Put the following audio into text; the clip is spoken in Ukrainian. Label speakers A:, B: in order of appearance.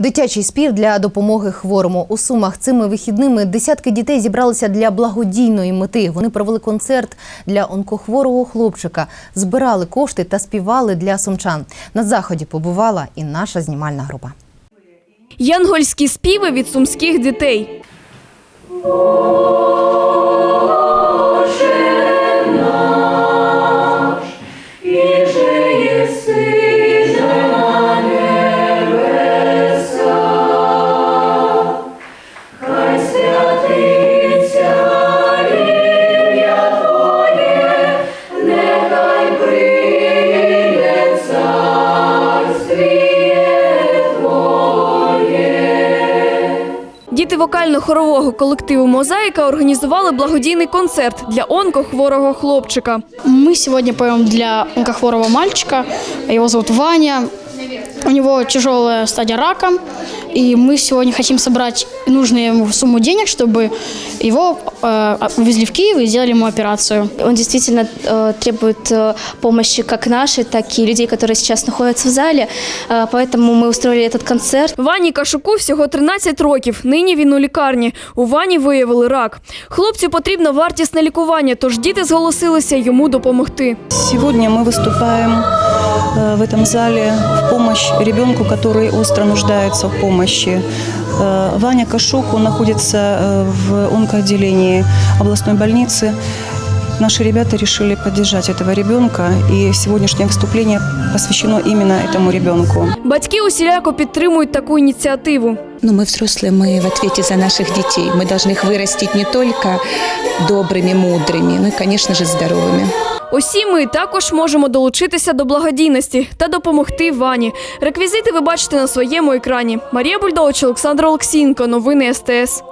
A: Дитячий спів для допомоги хворому у сумах цими вихідними десятки дітей зібралися для благодійної мети. Вони провели концерт для онкохворого хлопчика, збирали кошти та співали для сумчан. На заході побувала і наша знімальна група.
B: Янгольські співи від сумських дітей. Діти вокально-хорового колективу Мозаїка організували благодійний концерт для онкохворого хлопчика.
C: Ми сьогодні поємо для онкохворого мальчика. Його зовут Ваня. У него тяжелая стадия рака. И мы сегодня хотим собрать нужную ему сумму денег, чтобы его э, увезли в Киев и сделали ему операцию.
D: Он действительно э, требует э, помощи как нашей, так и людей, которые сейчас находятся в зале. Э, поэтому мы устроили этот концерт.
B: Вані Кашуку всього 13 років. Нині він у лікарні. У Вані виявили рак. Хлопцю потрібно вартісне лікування, тож діти зголосилися йому допомогти.
E: Сегодня мы выступаем э, в этом зале в помощь ребенку, который остро нуждается в помощи. Э, Ваня Кашук, он находится э, в онкоотделении областной больницы. Наши ребята решили поддержать этого ребенка, и сегодняшнее выступление посвящено именно этому ребенку.
B: Батьки усіляко підтримують таку ініціативу.
F: Ну, мы взрослые, мы в ответе за наших детей. Мы должны их вырастить не только добрыми, мудрыми, но и, конечно же, здоровыми.
B: Усі ми також можемо долучитися до благодійності та допомогти Вані. Реквізити ви бачите на своєму екрані. Марія Бульдович, Олександр Олексінко, Новини СТС.